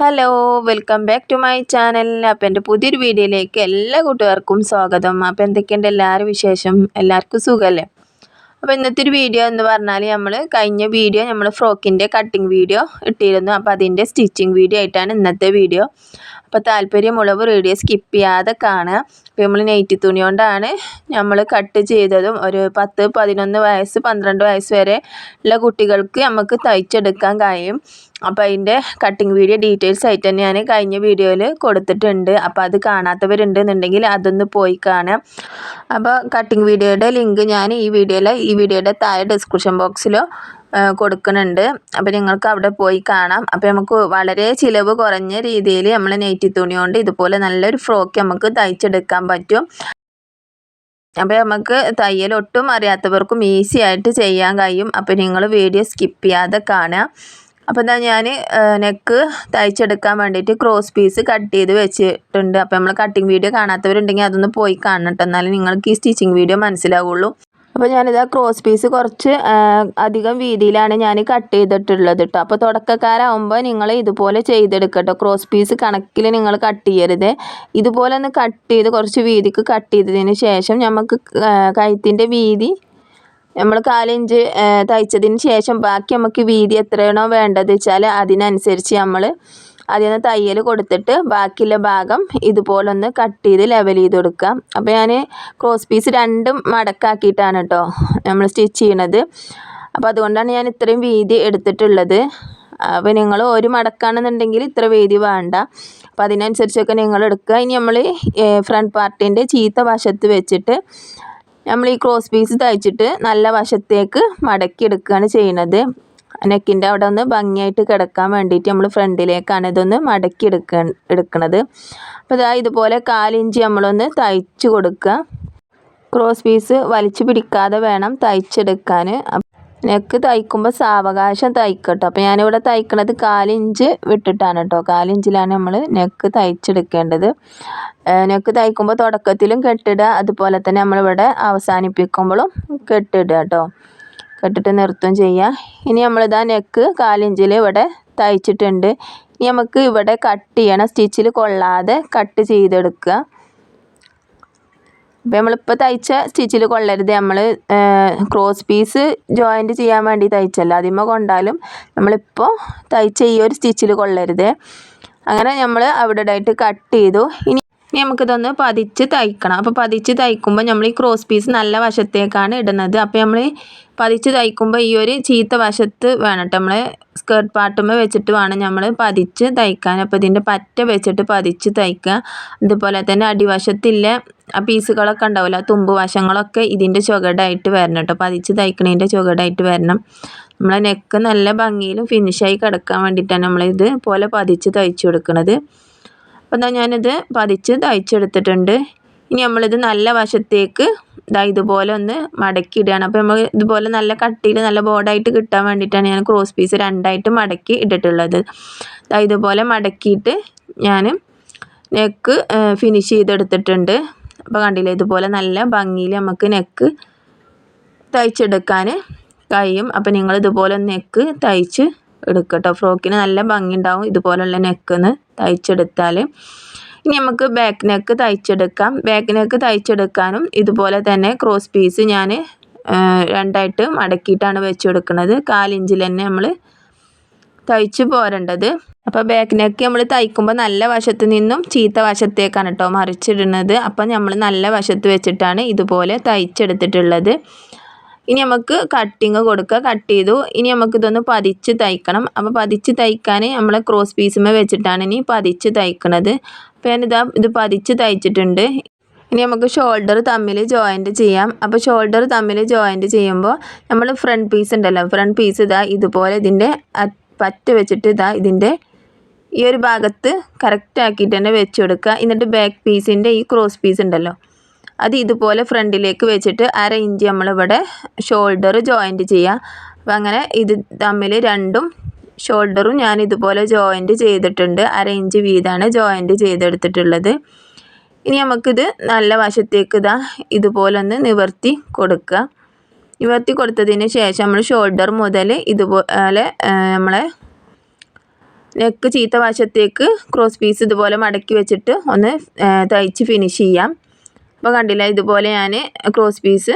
Hello welcome back to my channel അപ്പോൾ എന്റെ പുതിയൊരു വീഡിയോയിലേക്ക് എല്ലാ കൂട്ടുകാർക്കും സ്വാഗതം. അപ്പോൾ എന്തൊക്കെയുണ്ട് എല്ലാവരും വിശേഷം? എല്ലാവർക്കും സുഖമല്ലേ? അപ്പോൾ ഇന്നത്തെ ഒരു വീഡിയോ എന്ന് പറഞ്ഞാൽ നമ്മൾ കഴിഞ്ഞ വീഡിയോ നമ്മൾ ഫ്രോക്കിന്റെ കട്ടിങ് വീഡിയോ ഇട്ടിരുന്നു. അപ്പോൾ അതിന്റെ സ്റ്റിച്ചിങ് വീഡിയോ ആയിട്ടാണ് ഇന്നത്തെ വീഡിയോ. അപ്പോൾ താല്പര്യമുള്ളവർ വീഡിയോ സ്കിപ്പ് ചെയ്യാതെ കാണുക. അപ്പോൾ നമ്മൾ നെയ്റ്റി തുണി കൊണ്ടാണ് നമ്മൾ കട്ട് ചെയ്തതും ഒരു പത്ത് പതിനൊന്ന് വയസ്സ് പന്ത്രണ്ട് വയസ്സ് വരെ ഉള്ള കുട്ടികൾക്ക് നമുക്ക് തയ്ച്ചെടുക്കാൻ കഴിയും. അപ്പോൾ അതിന്റെ കട്ടിങ് വീഡിയോ ഡീറ്റെയിൽസ് ആയിട്ട് തന്നെ ഞാൻ കഴിഞ്ഞ വീഡിയോയിൽ കൊടുത്തിട്ടുണ്ട്. അപ്പോൾ അത് കാണാത്തവരുണ്ടെന്നുണ്ടെങ്കിൽ അതൊന്ന് പോയി കാണാം അപ്പോൾ കട്ടിങ് വീഡിയോയുടെ ലിങ്ക് ഞാൻ ഈ വീഡിയോയിലെ ഈ വീഡിയോയുടെ താഴെ ഡിസ്ക്രിപ്ഷൻ ബോക്സിലോ കൊടുക്കുന്നുണ്ട്. അപ്പോൾ നിങ്ങൾക്ക് അവിടെ പോയി കാണാം. അപ്പോൾ നമുക്ക് വളരെ ചിലവ് കുറഞ്ഞ രീതിയിൽ നമ്മൾ നെയ്റ്റി തുണി കൊണ്ട് ഇതുപോലെ നല്ലൊരു ഫ്രോക്ക് നമുക്ക് തയ്ച്ചെടുക്കാൻ പറ്റും. അപ്പോൾ നമുക്ക് തയ്യൽ ഒട്ടും അറിയാത്തവർക്കും ഈസി ആയിട്ട് ചെയ്യാൻ കഴിയും. അപ്പോൾ നിങ്ങൾ വീഡിയോ സ്കിപ്പ് ചെയ്യാതെ കാണുക. അപ്പോൾ എന്താ ഞാൻ നെക്ക് തയ്ച്ചെടുക്കാൻ വേണ്ടിയിട്ട് ക്രോസ് പീസ് കട്ട് ചെയ്ത് വെച്ചിട്ടുണ്ട്. അപ്പോൾ നമ്മൾ കട്ടിങ് വീഡിയോ കാണാത്തവരുണ്ടെങ്കിൽ അതൊന്ന് പോയി കാണട്ടെ. എന്നാലും നിങ്ങൾക്ക് ഈ സ്റ്റിച്ചിങ് വീഡിയോ മനസ്സിലാവുള്ളൂ. അപ്പോൾ ഞാനിതാ ക്രോസ് പീസ് കുറച്ച് അധികം വീതിയിലാണ് ഞാൻ കട്ട് ചെയ്തിട്ടുള്ളത് കേട്ടോ അപ്പോൾ തുടക്കക്കാരാകുമ്പോൾ നിങ്ങൾ ഇതുപോലെ ചെയ്തെടുക്കട്ടോ. ക്രോസ് പീസ് കണക്കിൽ നിങ്ങൾ കട്ട് ചെയ്യരുത്. ഇതുപോലെ ഒന്ന് കട്ട് ചെയ്ത് കുറച്ച് വീതിക്ക് കട്ട് ചെയ്തതിന് ശേഷം നമുക്ക് കഴുത്തിന്റെ വീതി നമ്മൾ കാലിഞ്ച് തയ്ച്ചതിന് ശേഷം ബാക്കി നമുക്ക് വീതി എത്രയാണോ വേണ്ടത് വെച്ചാൽ അതിനനുസരിച്ച് നമ്മൾ അതിൽ തയ്യൽ കൊടുത്തിട്ട് ബാക്കിയുള്ള ഭാഗം ഇതുപോലൊന്ന് കട്ട് ചെയ്ത് ലെവൽ ചെയ്ത് കൊടുക്കാം അപ്പോൾ ഞാൻ ക്രോസ് പീസ് രണ്ടും മടക്കാക്കിയിട്ടാണ് കേട്ടോ നമ്മൾ സ്റ്റിച്ച് ചെയ്യണത്. അപ്പോൾ അതുകൊണ്ടാണ് ഞാൻ ഇത്രയും വീതി എടുത്തിട്ടുള്ളത്. അപ്പോൾ നിങ്ങൾ ഒരു മടക്കാണെന്നുണ്ടെങ്കിൽ ഇത്ര വീതി വേണ്ട. അപ്പോൾ അതിനനുസരിച്ചൊക്കെ നിങ്ങൾ എടുക്കുക. ഇനി നമ്മൾ ഫ്രണ്ട് പാർട്ടിന്റെ ചീത്ത വശത്ത് വെച്ചിട്ട് നമ്മൾ ഈ ക്രോസ് പീസ് തയ്ച്ചിട്ട് നല്ല വശത്തേക്ക് മടക്കി എടുക്കുകയാണ് ചെയ്യുന്നത്. നെക്കിന്റെ അവിടെ ഒന്ന് ഭംഗിയായിട്ട് കിടക്കാൻ വേണ്ടിയിട്ട് നമ്മൾ ഫ്രണ്ടിലേക്കാണ് ഇതൊന്ന് മടക്കി എടുക്ക എടുക്കുന്നത് അപ്പോൾ ഇതാ ഇതുപോലെ കാലിഞ്ച് നമ്മളൊന്ന് തയ്ച്ച് കൊടുക്കുക. ക്രോസ് പീസ് വലിച്ചു പിടിക്കാതെ വേണം തയ്ച്ചെടുക്കാൻ. നെക്ക് തയ്ക്കുമ്പോൾ സാവകാശം തയ്ക്കട്ടോ. അപ്പോൾ ഞാനിവിടെ തയ്ക്കണത് കാലിഞ്ച് വിട്ടിട്ടാണ് കേട്ടോ കാലിഞ്ചിലാണ് നമ്മൾ നെക്ക് തയ്ച്ചെടുക്കേണ്ടത്. നെക്ക് തയ്ക്കുമ്പോൾ തുടക്കത്തിലും കെട്ടിടുക അതുപോലെ തന്നെ നമ്മളിവിടെ അവസാനിപ്പിക്കുമ്പോഴും കെട്ടിടുക കേട്ടോ കെട്ടിട്ട് നിർത്തും ചെയ്യുക ഇനി നമ്മളിതാ നെക്ക് കാലിഞ്ചിൽ ഇവിടെ തയ്ച്ചിട്ടുണ്ട്. ഇനി നമുക്ക് ഇവിടെ കട്ട് ചെയ്യണം. സ്റ്റിച്ചിൽ കൊള്ളാതെ കട്ട് ചെയ്തെടുക്കുക. അപ്പോൾ നമ്മളിപ്പോൾ തയ്ച്ച സ്റ്റിച്ചിൽ കൊള്ളരുത്. നമ്മൾ ക്രോസ് പീസ് ജോയിന്റ് ചെയ്യാൻ വേണ്ടി തയ്ച്ചല്ല. അതിമ കൊണ്ടാലും നമ്മളിപ്പോൾ തയ്ച്ച ഈ ഒരു സ്റ്റിച്ചിൽ കൊള്ളരുത്. അങ്ങനെ നമ്മൾ അവിടെ ആയിട്ട് കട്ട് ചെയ്തു. ഇനി ഇനി നമുക്കിതൊന്ന് പതിച്ച് തയ്ക്കണം. അപ്പോൾ പതിച്ച് തയ്ക്കുമ്പോൾ നമ്മൾ ഈ ക്രോസ് പീസ് നല്ല വശത്തേക്കാണ് ഇടുന്നത്. അപ്പോൾ നമ്മൾ പതിച്ച് തയ്ക്കുമ്പോൾ ഈ ഒരു ചീത്ത വശത്ത് വേണം നമ്മൾ സ്കേർട്ട് പാട്ടുമ്പോൾ വെച്ചിട്ട് വേണം നമ്മൾ പതിച്ച് തയ്ക്കാൻ. അപ്പോൾ ഇതിന്റെ പറ്റ വെച്ചിട്ട് പതിച്ച് തയ്ക്കുക. അതുപോലെ തന്നെ അടിവശത്തില്ല ആ പീസുകളൊക്കെ ഉണ്ടാവില്ല തുമ്പ് വശങ്ങളൊക്കെ ഇതിന്റെ ചുവടായിട്ട് വരണം കേട്ടോ പതിച്ച് തയ്ക്കണതിന്റെ ചുവടായിട്ട് വരണം. നമ്മളെ നെക്ക് നല്ല ഭംഗിയിലും ഫിനിഷായി കിടക്കാൻ വേണ്ടിയിട്ടാണ് നമ്മളിത് പോലെ പതിച്ച് തയ്ച്ചു കൊടുക്കുന്നത് അപ്പോൾ എന്നാൽ ഞാനിത് പതിച്ച് തയ്ച്ചെടുത്തിട്ടുണ്ട് ഇനി നമ്മളിത് നല്ല വശത്തേക്ക് ഇതാ ഇതുപോലെ ഒന്ന് മടക്കി ഇടുകയാണ് അപ്പോൾ നമ്മൾ ഇതുപോലെ നല്ല കട്ടിയിൽ നല്ല ബോർഡായിട്ട് കിട്ടാൻ വേണ്ടിയിട്ടാണ് ഞാൻ ക്രോസ് പീസ് രണ്ടായിട്ട് മടക്കി ഇട്ടിട്ടുള്ളത്. ഇതാ ഇതുപോലെ മടക്കിയിട്ട് ഞാൻ നെക്ക് ഫിനിഷ് ചെയ്തെടുത്തിട്ടുണ്ട്. അപ്പോൾ കണ്ടില്ലേ ഇതുപോലെ നല്ല ഭംഗിയിൽ നമുക്ക് നെക്ക് തയ്ച്ചെടുക്കാൻ കഴിയും. അപ്പോൾ നിങ്ങൾ ഇതുപോലെ നെക്ക് തയ്ച്ച് എടുക്കുക കേട്ടോ ഫ്രോക്കിന് നല്ല ഭംഗി ഉണ്ടാവും ഇതുപോലുള്ള നെക്കൊന്ന് തയ്ച്ചെടുത്താൽ ഇനി നമുക്ക് ബാക്ക് നെക്ക് തയ്ച്ചെടുക്കാം. ബാക്ക് നെക്ക് തയ്ച്ചെടുക്കാനും ഇതുപോലെ തന്നെ ക്രോസ് പീസ് ഞാൻ രണ്ടായിട്ട് മടക്കിയിട്ടാണ് വെച്ച് കൊടുക്കുന്നത് കാലിഞ്ചിൽ തന്നെ നമ്മൾ തയ്ച്ച് പോരേണ്ടത്. അപ്പോൾ ബാക്ക് നെക്ക് നമ്മൾ തയ്ക്കുമ്പോൾ നല്ല വശത്ത് നിന്നും ചീത്ത വശത്തേക്കാണ് കേട്ടോ മറിച്ചിടുന്നത്. അപ്പം നമ്മൾ നല്ല വശത്ത് വെച്ചിട്ടാണ് ഇതുപോലെ തയ്ച്ചെടുത്തിട്ടുള്ളത്. ഇനി നമുക്ക് കട്ടിങ് കൊടുക്കുക കട്ട് ചെയ്തു. ഇനി നമുക്ക് ഇതൊന്ന് പതിച്ച് തയ്ക്കണം. അപ്പോൾ പതിച്ച് തയ്ക്കാൻ നമ്മൾ ക്രോസ് പീസുമേ വെച്ചിട്ടാണ് ഇനി പതിച്ച് തയ്ക്കണത്. അപ്പോൾ ഞാനിതാ ഇത് പതിച്ച് തയ്ച്ചിട്ടുണ്ട്. ഇനി നമുക്ക് ഷോൾഡർ തമ്മിൽ ജോയിന്റ് ചെയ്യാം. അപ്പോൾ ഷോൾഡർ തമ്മിൽ ജോയിന്റ് ചെയ്യുമ്പോൾ നമ്മൾ ഫ്രണ്ട് പീസ് ഉണ്ടല്ലോ. ഫ്രണ്ട് പീസ് ഇതാ ഇതുപോലെ ഇതിന്റെ പറ്റ് വെച്ചിട്ട് ഇതാ ഇതിന്റെ ഈ ഒരു ഭാഗത്ത് കറക്റ്റ് ആക്കിയിട്ട് തന്നെ വെച്ച് കൊടുക്കുക. എന്നിട്ട് ബാക്ക് പീസിന്റെ ഈ ക്രോസ് പീസ് ഉണ്ടല്ലോ. അത് ഇതുപോലെ ഫ്രണ്ടിലേക്ക് വെച്ചിട്ട് അര ഇഞ്ച് നമ്മളിവിടെ ഷോൾഡർ ജോയിന്റ് ചെയ്യുക അപ്പം അങ്ങനെ ഇത് തമ്മിൽ രണ്ടും ഷോൾഡറും ഞാൻ ഇതുപോലെ ജോയിന്റ് ചെയ്തിട്ടുണ്ട്. അര ഇഞ്ച് വീതമാണ് ജോയിന്റ് ചെയ്തെടുത്തിട്ടുള്ളത്. ഇനി നമുക്കിത് നല്ല വശത്തേക്ക് ഇതാ ഇതുപോലെ ഒന്ന് നിവർത്തി കൊടുക്കുക. നിവർത്തി കൊടുത്തതിന് ശേഷം നമ്മൾ ഷോൾഡർ മുതൽ ഇതുപോലെ നമ്മളെ നെക്ക് ചീത്ത വശത്തേക്ക് ക്രോസ് പീസ് ഇതുപോലെ മടക്കി വെച്ചിട്ട് ഒന്ന് തയ്ച്ച് ഫിനിഷ് ചെയ്യാം. അപ്പോൾ കണ്ടില്ല ഇതുപോലെ ഞാൻ ക്രോസ് പീസ്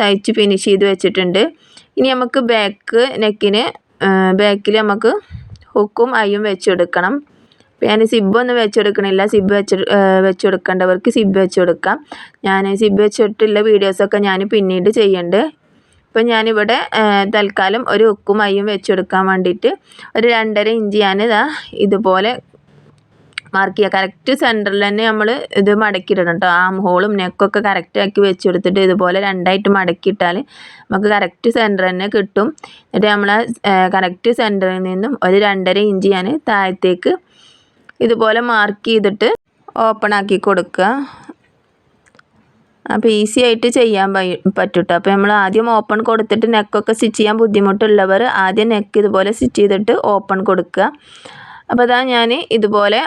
തയ്ച്ച് ഫിനിഷ് ചെയ്ത് വെച്ചിട്ടുണ്ട്. ഇനി നമുക്ക് ബാക്ക് നെക്കിന് ബാക്കിൽ നമുക്ക് ഹുക്കും അയ്യും വെച്ചെടുക്കണം. ഞാൻ സിബ്ബൊന്നും വെച്ചെടുക്കണില്ല. സിബ് വെച്ച് വെച്ചെടുക്കേണ്ടവർക്ക് സിബ് വെച്ചെടുക്കാം. ഞാൻ സിബ് വെച്ചിട്ടുള്ള വീഡിയോസൊക്കെ ഞാൻ പിന്നീട് ചെയ്യുന്നുണ്ട് ഇപ്പം ഞാനിവിടെ തൽക്കാലം ഒരു ഉക്കും അയ്യും വെച്ചെടുക്കാൻ വേണ്ടിയിട്ട് ഒരു രണ്ടര ഇഞ്ച് ഞാനിതാ ഇതാ ഇതുപോലെ മാർക്ക് ചെയ്യുക കറക്റ്റ് സെന്ററിൽ തന്നെ നമ്മൾ ഇത് മടക്കിയിടണം കേട്ടോ ആം ഹോളും നെക്കൊക്കെ കറക്റ്റ് ആക്കി വെച്ചെടുത്തിട്ട് ഇതുപോലെ രണ്ടായിട്ട് മടക്കിയിട്ടാൽ നമുക്ക് കറക്റ്റ് സെന്റർ തന്നെ കിട്ടും. എന്നിട്ട് നമ്മൾ കറക്റ്റ് സെന്ററിൽ നിന്നും ഒരു രണ്ടര ഇഞ്ച് ഞാൻ താഴത്തേക്ക് ഇതുപോലെ മാർക്ക് ചെയ്തിട്ട് ഓപ്പൺ ആക്കി കൊടുക്കുക. അപ്പോൾ ഈസി ആയിട്ട് ചെയ്യാൻ പറ്റൂട്ടോ. അപ്പോൾ നമ്മൾ ആദ്യം ഓപ്പൺ കൊടുത്തിട്ട് നെക്കൊക്കെ സ്റ്റിച്ച് ചെയ്യാൻ ബുദ്ധിമുട്ടുള്ളവർ ആദ്യം നെക്ക് ഇതുപോലെ സ്റ്റിച്ച് ചെയ്തിട്ട് ഓപ്പൺ കൊടുക്കുക. അപ്പോൾ അതാ ഞാൻ ഇതുപോലെ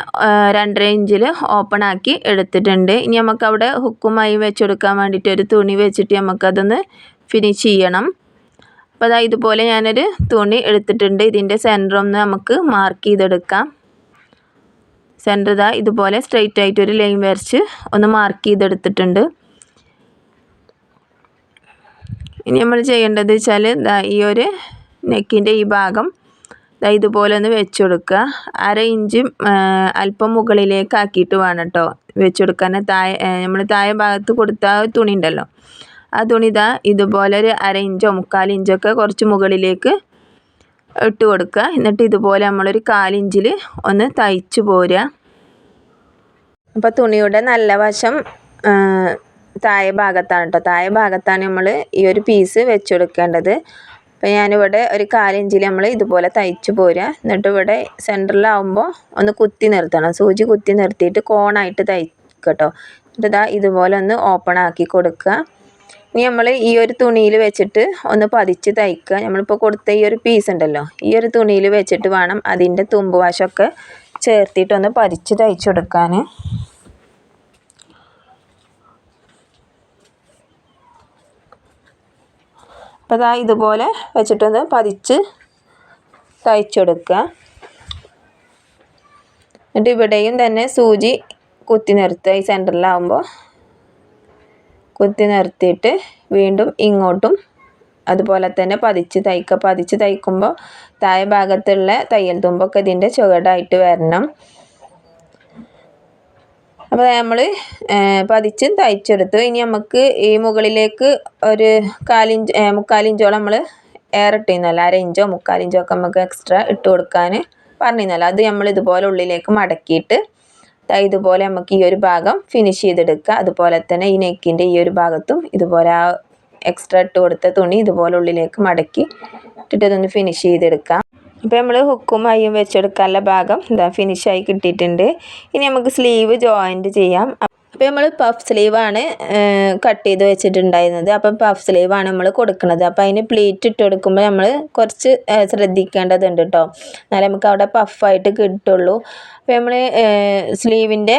രണ്ടര ഇഞ്ചിൽ ഓപ്പൺ ആക്കി എടുത്തിട്ടുണ്ട്. ഇനി നമുക്ക് അവിടെ ഹുക്കുമായി വെച്ചെടുക്കാൻ വേണ്ടിയിട്ട് ഒരു തുണി വെച്ചിട്ട് നമുക്കതൊന്ന് ഫിനിഷ് ചെയ്യണം. അപ്പോൾ അതാ ഇതുപോലെ ഞാനൊരു തുണി എടുത്തിട്ടുണ്ട്. ഇതിന്റെ സെന്റർ ഒന്ന് നമുക്ക് മാർക്ക് ചെയ്തെടുക്കാം. സെന്റർ ഇതാ ഇതുപോലെ സ്ട്രെയിറ്റ് ആയിട്ട് ഒരു ലൈൻ വരച്ച് ഒന്ന് മാർക്ക് ചെയ്തെടുത്തിട്ടുണ്ട്. ഇനി നമ്മൾ ചെയ്യേണ്ടത് വെച്ചാൽ ഈ ഒരു നെക്കിന്റെ ഈ ഭാഗം ഇതുപോലെ ഒന്ന് വെച്ച് കൊടുക്കുക അര ഇഞ്ച് അല്പം മുകളിലേക്ക് ആക്കിയിട്ട് വേണം കേട്ടോ വെച്ച് കൊടുക്കാൻ താഴെ നമ്മൾ താഴെ ഭാഗത്ത് കൊടുത്ത തുണി ഉണ്ടല്ലോ. ആ തുണി ഇതാ ഇതുപോലെ ഒരു അര ഇഞ്ചോ മുക്കാൽ ഇഞ്ചൊക്കെ കുറച്ച് മുകളിലേക്ക് ഇട്ട് കൊടുക്കുക. എന്നിട്ട് ഇതുപോലെ നമ്മളൊരു കാലിഞ്ചിൽ ഒന്ന് തയ്ച്ച് പോരുക. അപ്പോൾ തുണിയുടെ നല്ല വശം താഴെ ഭാഗത്താണ് കേട്ടോ താഴെ ഭാഗത്താണ് നമ്മൾ ഈ ഒരു പീസ് വെച്ച് കൊടുക്കേണ്ടത് അപ്പോൾ ഞാനിവിടെ ഒരു കാലിഞ്ചിൽ നമ്മൾ ഇതുപോലെ തയ്ച്ച് പോരുക എന്നിട്ട് ഇവിടെ സെന്ററിലാവുമ്പോൾ ഒന്ന് കുത്തി നിർത്തണം. സൂചി കുത്തി നിർത്തിയിട്ട് കോണായിട്ട് തയ്ക്കട്ടോ. എന്നിട്ട് ഇതാ ഇതുപോലെ ഒന്ന് ഓപ്പൺ ആക്കി കൊടുക്കുക ഇനി നമ്മൾ ഈ ഒരു തുണിയിൽ വെച്ചിട്ട് ഒന്ന് പതിച്ച് തയ്ക്കുക നമ്മളിപ്പോൾ കൊടുത്ത ഈ ഒരു പീസ് ഉണ്ടല്ലോ. ഈ ഒരു തുണിയിൽ വെച്ചിട്ട് വേണം അതിന്റെ തുമ്പ് വാശമൊക്കെ ചേർത്തിട്ടൊന്ന് പതിച്ച് തയ്ച്ചു അപ്പോൾ അതാ ഇതുപോലെ വെച്ചിട്ടൊന്ന് പതിച്ച് തയ്ച്ചെടുക്കുക. എന്നിട്ട് ഇവിടെയും തന്നെ സൂചി കുത്തി നിർത്തുക. ഈ സെന്ററിലാവുമ്പോൾ കുത്തി നിർത്തിയിട്ട് വീണ്ടും ഇങ്ങോട്ടും അതുപോലെ തന്നെ പതിച്ച് തയ്ക്കുക. പതിച്ച് തയ്ക്കുമ്പോൾ താഴെ ഭാഗത്തുള്ള തയ്യൽ തുമ്പൊക്കെ ഇതിന്റെ ചുവടായിട്ട് വരണം. അപ്പോൾ നമ്മൾ പതിച്ച് തയ്ച്ചെടുത്തു. ഇനി നമുക്ക് ഈ മുകളിലേക്ക് ഒരു കാലിഞ്ച് മുക്കാലിഞ്ചോളം നമ്മൾ എയർ അരയിഞ്ചോ മുക്കാലിഞ്ചോ ഒക്കെ നമുക്ക് എക്സ്ട്രാ ഇട്ട് കൊടുക്കാൻ പറഞ്ഞിരുന്നല്ലോ. അത് നമ്മൾ ഇതുപോലെ ഉള്ളിലേക്ക് മടക്കിയിട്ട് ഇതുപോലെ നമുക്ക് ഈ ഒരു ഭാഗം ഫിനിഷ് ചെയ്തെടുക്കുക. അതുപോലെ തന്നെ ഈ നെക്കിന്റെ ഈ ഒരു ഭാഗത്തും ഇതുപോലെ ആ എക്സ്ട്രാ ഇട്ട് കൊടുത്ത തുണി ഇതുപോലെ ഉള്ളിലേക്ക് മടക്കി ഇട്ടിട്ട് ഇതൊന്ന് ഫിനിഷ് ചെയ്തെടുക്കാം. ഇപ്പോൾ നമ്മൾ ഹുക്കും അയ്യും വെച്ചെടുക്കാനുള്ള ഭാഗം ഇതാ ഫിനിഷായി കിട്ടിയിട്ടുണ്ട്. ഇനി നമുക്ക് സ്ലീവ് ജോയിന്റ് ചെയ്യാം. അപ്പോൾ നമ്മൾ പഫ് സ്ലീവാണ് കട്ട് ചെയ്ത് വെച്ചിട്ടുണ്ടായിരുന്നത്. അപ്പം പഫ് സ്ലീവാണ് നമ്മൾ കൊടുക്കുന്നത് അപ്പോൾ അതിന് പ്ലീറ്റ് ഇട്ട് കൊടുക്കുമ്പോൾ നമ്മൾ കുറച്ച് ശ്രദ്ധിക്കേണ്ടതുണ്ട് കേട്ടോ എന്നാലേ നമുക്ക് അവിടെ പഫായിട്ട് കിട്ടുള്ളൂ. അപ്പോൾ നമ്മൾ സ്ലീവിന്റെ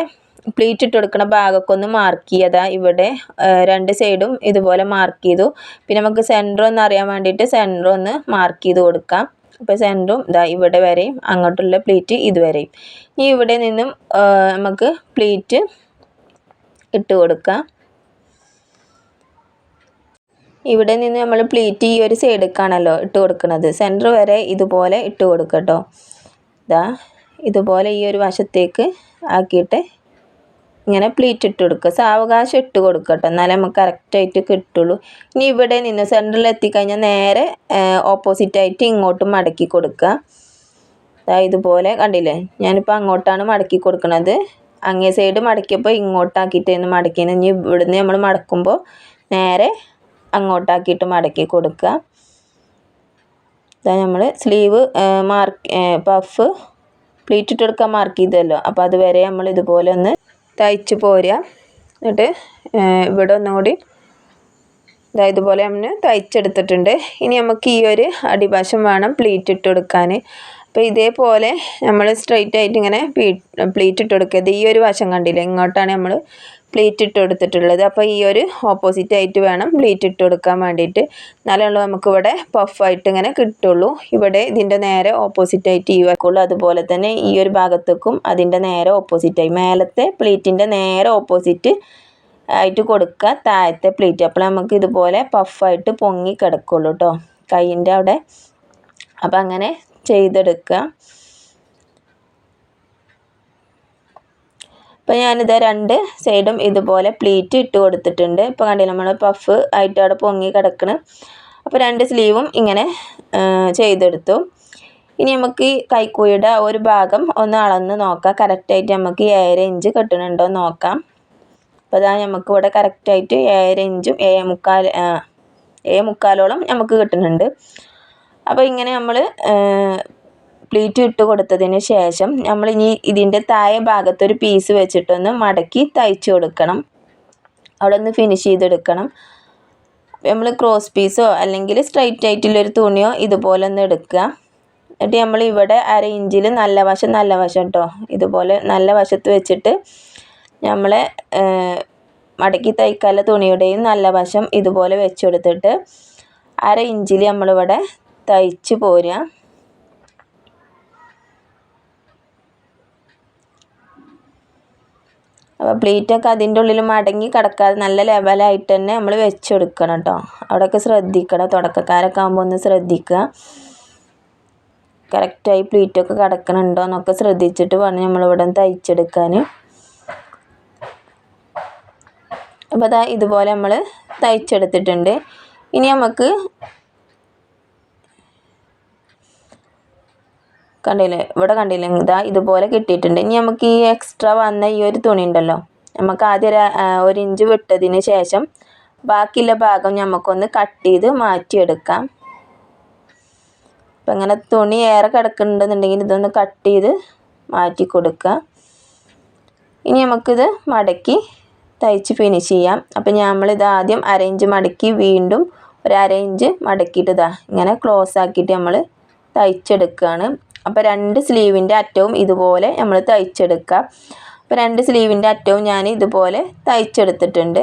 പ്ലീറ്റ് ഇട്ട് കൊടുക്കുന്ന ഭാഗമൊക്കെ ഒന്ന് മാർക്ക് ചെയ്യതാ ഇവിടെ. രണ്ട് സൈഡും ഇതുപോലെ മാർക്ക് ചെയ്തു. പിന്നെ നമുക്ക് സെന്റർ ഒന്ന് അറിയാൻ വേണ്ടിയിട്ട് സെന്റർ ഒന്ന് മാർക്ക് ചെയ്ത് കൊടുക്കാം. അപ്പോൾ സെന്ററും ഇതാ ഇവിടെ വരെയും അങ്ങോട്ടുള്ള പ്ലീറ്റ് ഇതുവരെയും. ഇനി ഇവിടെ നിന്നും നമുക്ക് പ്ലീറ്റ് ഇട്ട് കൊടുക്കാം. ഇവിടെ നിന്ന് നമ്മൾ പ്ലീറ്റ് ഈ ഒരു സൈഡിലേക്കാണല്ലോ ഇട്ട് കൊടുക്കുന്നത്. സെന്റർ വരെ ഇതുപോലെ ഇട്ട് കൊടുക്കട്ടോ ഇതാ ഇതുപോലെ ഈ ഒരു വശത്തേക്ക് ആക്കിയിട്ട് ഇങ്ങനെ പ്ലീറ്റ് ഇട്ട് കൊടുക്കുക. സാവകാശം ഇട്ട് കൊടുക്കട്ടെ എന്നാലേ നമുക്ക് കറക്റ്റായിട്ട് കിട്ടുള്ളൂ. ഇനി ഇവിടെ നിന്ന് സെന്ററിൽ എത്തിക്കഴിഞ്ഞാൽ നേരെ ഓപ്പോസിറ്റായിട്ട് ഇങ്ങോട്ട് മടക്കി കൊടുക്കുക. അതായത് ഇതുപോലെ കണ്ടില്ലേ? ഞാനിപ്പോൾ അങ്ങോട്ടാണ് മടക്കി കൊടുക്കുന്നത് അങ്ങേ സൈഡ് മടക്കിയപ്പോൾ ഇങ്ങോട്ടാക്കിയിട്ടായിരുന്നു മടക്കിയത് ഇനി ഇവിടുന്ന് നമ്മൾ മടക്കുമ്പോൾ നേരെ അങ്ങോട്ടാക്കിയിട്ട് മടക്കി കൊടുക്കുക. ഇതാ നമ്മൾ സ്ലീവ് മാർക്ക് പഫ് പ്ലീറ്റ് ഇട്ട് കൊടുക്കാൻ മാർക്ക് ചെയ്തല്ലോ. അപ്പോൾ അതുവരെ നമ്മൾ ഇതുപോലെ ഒന്ന് തയ്ച്ച് പോരുക. എന്നിട്ട് ഇവിടെ ഒന്നുകൂടി ഇതാ ഇതുപോലെ നമ്മൾ തയ്ച്ചെടുത്തിട്ടുണ്ട്. ഇനി നമുക്ക് ഈ ഒരു അടിവശം വേണം പ്ലീറ്റ് ഇട്ട് കൊടുക്കാൻ. അപ്പോൾ ഇതേപോലെ നമ്മൾ സ്ട്രെയിറ്റ് ആയിട്ട് ഇങ്ങനെ പ്ലീറ്റ് ഇട്ട് കൊടുക്കുക. ഈ ഒരു വശം കണ്ടില്ലേ? ഇങ്ങോട്ടാണ് നമ്മൾ പ്ലീറ്റ് ഇട്ട് കൊടുത്തിട്ടുള്ളത്. അപ്പോൾ ഈ ഒരു ഓപ്പോസിറ്റ് ആയിട്ട് വേണം പ്ലേറ്റ് ഇട്ട് കൊടുക്കാൻ വേണ്ടിയിട്ട്. എന്നാലുള്ളൂ നമുക്കിവിടെ പഫായിട്ട് ഇങ്ങനെ കിട്ടുള്ളൂ. ഇവിടെ ഇതിന്റെ നേരെ ഓപ്പോസിറ്റ് ആയിട്ട് ഈ വയ്ക്കുള്ളൂ അതുപോലെ തന്നെ ഈ ഒരു ഭാഗത്തേക്കും അതിന്റെ നേരെ ഓപ്പോസിറ്റായി മേലത്തെ പ്ലേറ്റിന്റെ നേരെ ഓപ്പോസിറ്റ് ആയിട്ട് കൊടുക്കുക. താഴത്തെ പ്ലേറ്റ്. അപ്പോൾ നമുക്ക് ഇതുപോലെ പഫായിട്ട് പൊങ്ങി കിടക്കുള്ളൂ കേട്ടോ കൈയിന്റെ അവിടെ. അപ്പം അങ്ങനെ ചെയ്തെടുക്കുക. അപ്പോൾ ഞാനിത് രണ്ട് സൈഡും ഇതുപോലെ പ്ലീറ്റ് ഇട്ട് കൊടുത്തിട്ടുണ്ട്. ഇപ്പോൾ കണ്ടില്ല നമ്മൾ പഫ് ആയിട്ട് അവിടെ പൊങ്ങി കിടക്കണം. അപ്പോൾ രണ്ട് സ്ലീവും ഇങ്ങനെ ചെയ്തെടുത്തു. ഇനി നമുക്ക് ഈ കൈക്കൂയുടെ ഒരു ഭാഗം ഒന്ന് അളന്ന് നോക്കാം. കറക്റ്റായിട്ട് നമുക്ക് ഏഴര ഇഞ്ച് കിട്ടുന്നുണ്ടോ നോക്കാം. അപ്പോൾ അതാ നമുക്ക് ഇവിടെ കറക്റ്റായിട്ട് ഏഴര ഇഞ്ചും ഏഴ് മുക്കാൽ ഏഴ് മുക്കാലോളം നമുക്ക് കിട്ടുന്നുണ്ട്. അപ്പോൾ ഇങ്ങനെ നമ്മൾ പ്ലീറ്റ് ഇട്ട് കൊടുത്തതിന് ശേഷം നമ്മൾ ഇനി ഇതിന്റെ താഴെ ഭാഗത്തൊരു പീസ് വെച്ചിട്ടൊന്ന് മടക്കി തയ്ച്ച് കൊടുക്കണം. അവിടെ ഒന്ന് ഫിനിഷ് ചെയ്തെടുക്കണം. നമ്മൾ ക്രോസ് പീസോ അല്ലെങ്കിൽ സ്ട്രൈറ്റ് ആയിട്ടുള്ളൊരു തുണിയോ ഇതുപോലെ ഒന്ന് എടുക്കുക. എന്നിട്ട് നമ്മൾ ഇവിടെ അര ഇഞ്ചിൽ നല്ല വശം നല്ല വശം കേട്ടോ ഇതുപോലെ നല്ല വശത്ത് വെച്ചിട്ട് നമ്മളെ മടക്കി തയ്ക്കാനുള്ള തുണിയുടെയും നല്ല വശം ഇതുപോലെ വെച്ച് കൊടുത്തിട്ട് അര ഇഞ്ചിൽ നമ്മളിവിടെ തയ്ച്ച് പോരുക. അപ്പോൾ പ്ലേറ്റൊക്കെ അതിന്റെ ഉള്ളിൽ മടങ്ങി കിടക്കാതെ നല്ല ലെവലായിട്ട് തന്നെ നമ്മൾ വെച്ച് കൊടുക്കണം കേട്ടോ. അവിടെയൊക്കെ ശ്രദ്ധിക്കണം. തുടക്കക്കാരൊക്കെ ആകുമ്പോൾ ഒന്ന് ശ്രദ്ധിക്കുക. കറക്റ്റായി പ്ലീറ്റൊക്കെ കിടക്കണുണ്ടോ എന്നൊക്കെ ശ്രദ്ധിച്ചിട്ട് വേണം നമ്മളിവിടെ തയ്ച്ചെടുക്കാൻ അപ്പോൾ അതാ ഇതുപോലെ നമ്മൾ തയ്ച്ചെടുത്തിട്ടുണ്ട്. ഇനി നമുക്ക് കണ്ടില്ലേ? ഇവിടെ കണ്ടില്ലേ? ഇതാ ഇതുപോലെ കിട്ടിയിട്ടുണ്ട്. ഇനി നമുക്ക് ഈ എക്സ്ട്രാ വന്ന ഈ ഒരു തുണി ഉണ്ടല്ലോ. നമുക്ക് ആദ്യം ഒരു ഇഞ്ച് വിട്ടതിന് ശേഷം ബാക്കിയുള്ള ഭാഗം നമുക്കൊന്ന് കട്ട് ചെയ്ത് മാറ്റിയെടുക്കാം. അപ്പം ഇങ്ങനെ തുണി ഏറെ കിടക്കുന്നുണ്ടെന്നുണ്ടെങ്കിൽ ഇതൊന്ന് കട്ട് ചെയ്ത് മാറ്റി കൊടുക്കുക. ഇനി നമുക്കിത് മടക്കി തയ്ച്ച് ഫിനിഷ് ചെയ്യാം. അപ്പം നമ്മളിത് ആദ്യം അരയിഞ്ച് മടക്കി വീണ്ടും ഒരു അരയിഞ്ച് മടക്കിയിട്ട് ഇതാ ഇങ്ങനെ ക്ലോസ് ആക്കിയിട്ട് നമ്മൾ തയ്ച്ചെടുക്കുകയാണ്. അപ്പോൾ രണ്ട് സ്ലീവിന്റെ അറ്റവും ഇതുപോലെ നമ്മൾ തയ്ച്ചെടുക്കുക അപ്പോൾ രണ്ട് സ്ലീവിന്റെ അറ്റവും ഞാൻ ഇതുപോലെ തയ്ച്ചെടുത്തിട്ടുണ്ട്.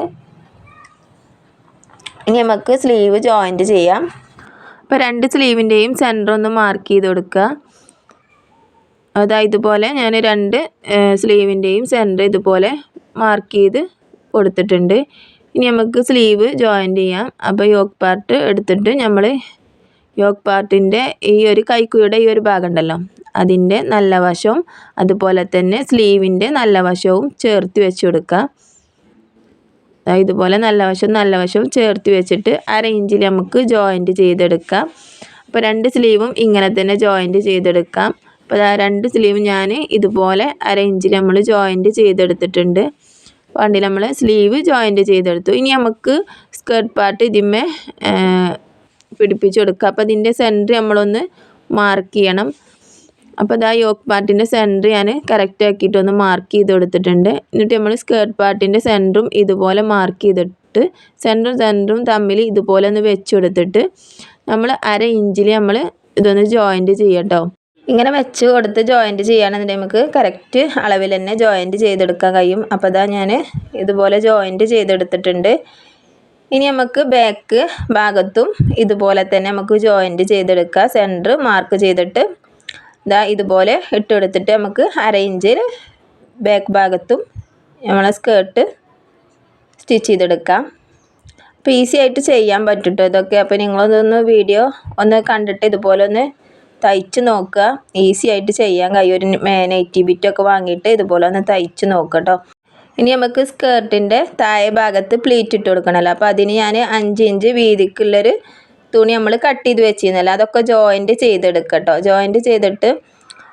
ഇനി നമുക്ക് സ്ലീവ് ജോയിന്റ് ചെയ്യാം. അപ്പോൾ രണ്ട് സ്ലീവിന്റെയും സെന്റർ ഒന്ന് മാർക്ക് ചെയ്ത് കൊടുക്കുക. അതായത് ഇതുപോലെ ഞാൻ രണ്ട് സ്ലീവിന്റെയും സെന്റർ ഇതുപോലെ മാർക്ക് ചെയ്ത് കൊടുത്തിട്ടുണ്ട്. ഇനി നമുക്ക് സ്ലീവ് ജോയിന്റ് ചെയ്യാം. അപ്പോൾ യോക്ക് പാർട്ട് എടുത്തിട്ട് നമ്മൾ യോക്ക് പാർട്ടിന്റെ ഈ ഒരു കൈക്കുയുടെ ഈ ഒരു ഭാഗം ഉണ്ടല്ലോ അതിന്റെ നല്ല വശവും അതുപോലെ തന്നെ സ്ലീവിന്റെ നല്ല വശവും ചേർത്ത് വെച്ച് കൊടുക്കുക. ഇതുപോലെ നല്ല വശവും നല്ല വശവും ചേർത്ത് വെച്ചിട്ട് അര ഇഞ്ചിൽ നമുക്ക് ജോയിന്റ് ചെയ്തെടുക്കാം. അപ്പോൾ രണ്ട് സ്ലീവും ഇങ്ങനെ തന്നെ ജോയിന്റ് ചെയ്തെടുക്കാം. അപ്പോൾ ആ രണ്ട് സ്ലീവും ഞാൻ ഇതുപോലെ അര ഇഞ്ചിൽ നമ്മൾ ജോയിന്റ് ചെയ്തെടുത്തിട്ടുണ്ട്. പണ്ട് നമ്മൾ സ്ലീവ് ജോയിന്റ് ചെയ്തെടുത്തു. ഇനി നമുക്ക് സ്കേർട്ട് പാർട്ട് ഇതിന്മേ പിടിപ്പിച്ച് കൊടുക്കുക അപ്പോൾ അതിന്റെ സെന്റർ നമ്മളൊന്ന് മാർക്ക് ചെയ്യണം. അപ്പോൾ ഇതാ യോക്ക് പാർട്ടിന്റെ സെന്റർ ഞാൻ കറക്റ്റ് ആക്കിയിട്ട് ഒന്ന് മാർക്ക് ചെയ്ത് കൊടുത്തിട്ടുണ്ട് എന്നിട്ട് നമ്മൾ സ്കേർട്ട് പാർട്ടിന്റെ സെന്ററും ഇതുപോലെ മാർക്ക് ചെയ്തിട്ട് സെന്ററും സെന്ററും തമ്മിൽ ഇതുപോലെ ഒന്ന് വെച്ച് കൊടുത്തിട്ട് നമ്മൾ അര ഇഞ്ചിൽ നമ്മൾ ഇതൊന്ന് ജോയിന്റ് ചെയ്യട്ടോ. ഇങ്ങനെ വെച്ച് കൊടുത്ത് ജോയിന്റ് ചെയ്യുകയാണെന്നുണ്ടെങ്കിൽ നമുക്ക് കറക്റ്റ് അളവിൽ തന്നെ ജോയിന്റ് ചെയ്തെടുക്കാൻ കഴിയും. അപ്പോൾ ഇതാ ഞാൻ ഇതുപോലെ ജോയിന്റ് ചെയ്തെടുത്തിട്ടുണ്ട്. ഇനി നമുക്ക് ബാക്ക് ഭാഗത്തും ഇതുപോലെ തന്നെ നമുക്ക് ജോയിന്റ് ചെയ്തെടുക്കുക. സെന്റർ മാർക്ക് ചെയ്തിട്ട് ഇതാ ഇതുപോലെ ഇട്ട് കൊടുത്തിട്ട് നമുക്ക് അര ഇഞ്ചിൽ ബാക്ക് ഭാഗത്തും നമ്മളെ സ്കേർട്ട് സ്റ്റിച്ച് ചെയ്തെടുക്കാം. അപ്പോൾ ഈസി ആയിട്ട് ചെയ്യാൻ പറ്റും ഇതൊക്കെ. അപ്പോൾ നിങ്ങളൊന്ന് വീഡിയോ ഒന്ന് കണ്ടിട്ട് ഇതുപോലെ ഒന്ന് തയ്ച്ച് നോക്കുക. ഈസി ആയിട്ട് ചെയ്യാൻ കഴിയും. ഒരു നൈറ്റി ബിറ്റൊക്കെ വാങ്ങിയിട്ട് ഇതുപോലെ ഒന്ന് തയ്ച്ച് നോക്കുക കേട്ടോ ഇനി നമുക്ക് സ്കേർട്ടിന്റെ താഴെ ഭാഗത്ത് പ്ലീറ്റ് ഇട്ട് കൊടുക്കണമല്ലോ അപ്പോൾ അതിന് ഞാൻ അഞ്ച് ഇഞ്ച് വീതിക്കുള്ളൊരു തുണി നമ്മൾ കട്ട് ചെയ്ത് വെച്ചിരുന്നല്ലോ. അതൊക്കെ ജോയിന്റ് ചെയ്തെടുക്കട്ടോ. ജോയിന്റ് ചെയ്തിട്ട്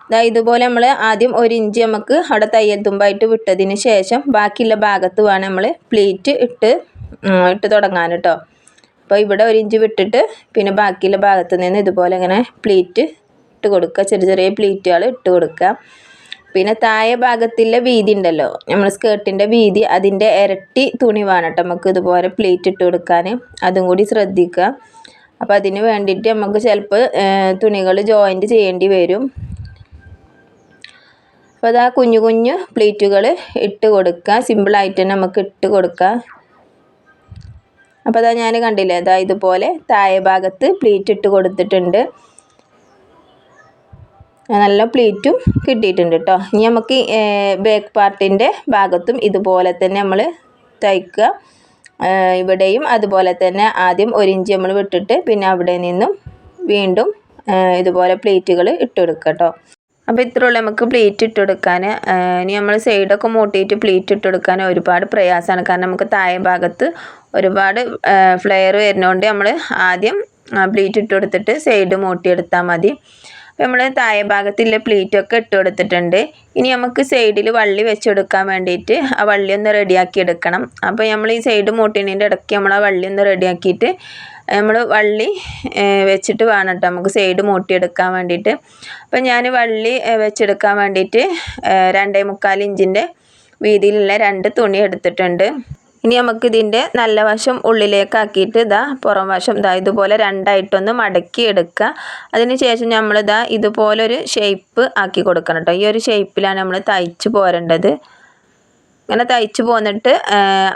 ഇതാ ഇതുപോലെ നമ്മൾ ആദ്യം ഒരു ഇഞ്ച് നമുക്ക് അവിടെ തയ്യൽ തുമ്പായിട്ട് വിട്ടതിന് ശേഷം ബാക്കിയുള്ള ഭാഗത്ത് വേണം നമ്മൾ പ്ലീറ്റ് ഇട്ട് ഇട്ട് തുടങ്ങാൻ കേട്ടോ അപ്പോൾ ഇവിടെ ഒരു ഇഞ്ച് വിട്ടിട്ട് പിന്നെ ബാക്കിയുള്ള ഭാഗത്ത് നിന്ന് ഇതുപോലെ ഇങ്ങനെ പ്ലീറ്റ് ഇട്ട് കൊടുക്കുക. ചെറിയ ചെറിയ പ്ലീറ്റുകൾ ഇട്ട് കൊടുക്കുക. പിന്നെ താഴെ ഭാഗത്തിലെ വീതി ഉണ്ടല്ലോ. നമ്മൾ സ്കേർട്ടിന്റെ വീതി അതിന്റെ ഇരട്ടി തുണി വേണം കേട്ടോ. നമുക്ക് ഇതുപോലെ പ്ലേറ്റ് ഇട്ട് കൊടുക്കാൻ അതും കൂടി ശ്രദ്ധിക്കുക. അപ്പോൾ അതിന് വേണ്ടിയിട്ട് നമുക്ക് ചിലപ്പോൾ തുണികൾ ജോയിന്റ് ചെയ്യേണ്ടി വരും. അപ്പോൾ അതാ കുഞ്ഞു കുഞ്ഞു പ്ലേറ്റുകൾ ഇട്ട് കൊടുക്കുക. സിമ്പിളായിട്ട് തന്നെ നമുക്ക് ഇട്ട് കൊടുക്കുക. അപ്പോൾ അതാ ഞാൻ കണ്ടില്ലേ അതാ ഇതുപോലെ താഴെ ഭാഗത്ത് പ്ലേറ്റ് ഇട്ട് കൊടുത്തിട്ടുണ്ട്. നല്ല പ്ലേറ്റും കിട്ടിയിട്ടുണ്ട് കേട്ടോ ഇനി നമുക്ക് ബാക്ക് പാർട്ടിന്റെ ഭാഗത്തും ഇതുപോലെ തന്നെ നമ്മൾ തയ്ക്കുക. ഇവിടെയും അതുപോലെ തന്നെ ആദ്യം ഒരു ഇഞ്ച് നമ്മൾ വിട്ടിട്ട് പിന്നെ അവിടെ നിന്നും വീണ്ടും ഇതുപോലെ പ്ലേറ്റുകൾ ഇട്ടെടുക്കുക കേട്ടോ അപ്പോൾ ഇത്രയുള്ള നമുക്ക് പ്ലേറ്റ് ഇട്ടെടുക്കാൻ. ഇനി നമ്മൾ സൈഡൊക്കെ മൂട്ടിയിട്ട് പ്ലേറ്റ് ഇട്ടെടുക്കാൻ ഒരുപാട് പ്രയാസമാണ്. കാരണം നമുക്ക് താഴെ ഭാഗത്ത് ഒരുപാട് ഫ്ലെയർ വരുന്നതുകൊണ്ട് നമ്മൾ ആദ്യം പ്ലേറ്റ് ഇട്ട് കൊടുത്തിട്ട് സൈഡ് മൂട്ടിയെടുത്താൽ മതി. നമ്മൾ താഴെ ഭാഗത്തുള്ള പ്ലേറ്റൊക്കെ ഇട്ട് കൊടുത്തിട്ടുണ്ട്. ഇനി നമുക്ക് സൈഡിൽ വള്ളി വെച്ചെടുക്കാൻ വേണ്ടിയിട്ട് ആ വള്ളി ഒന്ന് റെഡിയാക്കി എടുക്കണം. അപ്പോൾ നമ്മൾ ഈ സൈഡ് മൂട്ടിണീന്റെ ഇടയ്ക്ക് നമ്മൾ ആ വള്ളി ഒന്ന് റെഡിയാക്കിയിട്ട് നമ്മൾ വള്ളി വെച്ചിട്ട് വേണം കേട്ടോ നമുക്ക് സൈഡ് മൂട്ടിയെടുക്കാൻ വേണ്ടിയിട്ട് അപ്പോൾ ഞാൻ വള്ളി വെച്ചെടുക്കാൻ വേണ്ടിയിട്ട് രണ്ടേ മുക്കാൽ ഇഞ്ചിന്റെ വീതിയിലുള്ള രണ്ട് തുണി എടുത്തിട്ടുണ്ട്. ഇനി നമുക്ക് ഇതിന്റെ നല്ല വശം ഉള്ളിലേക്കാക്കിയിട്ട് ഇതാ പുറം വശം ഇതാ ഇതുപോലെ രണ്ടായിട്ടൊന്ന് മടക്കി എടുക്കുക അതിന് ശേഷം നമ്മൾ ഇതാ ഇതുപോലൊരു ഷേപ്പ് ആക്കി കൊടുക്കണം കേട്ടോ. ഈ ഒരു ഷേപ്പിലാണ് നമ്മൾ തയ്ച്ച് പോരേണ്ടത്. ഇങ്ങനെ തയ്ച്ച് പോന്നിട്ട്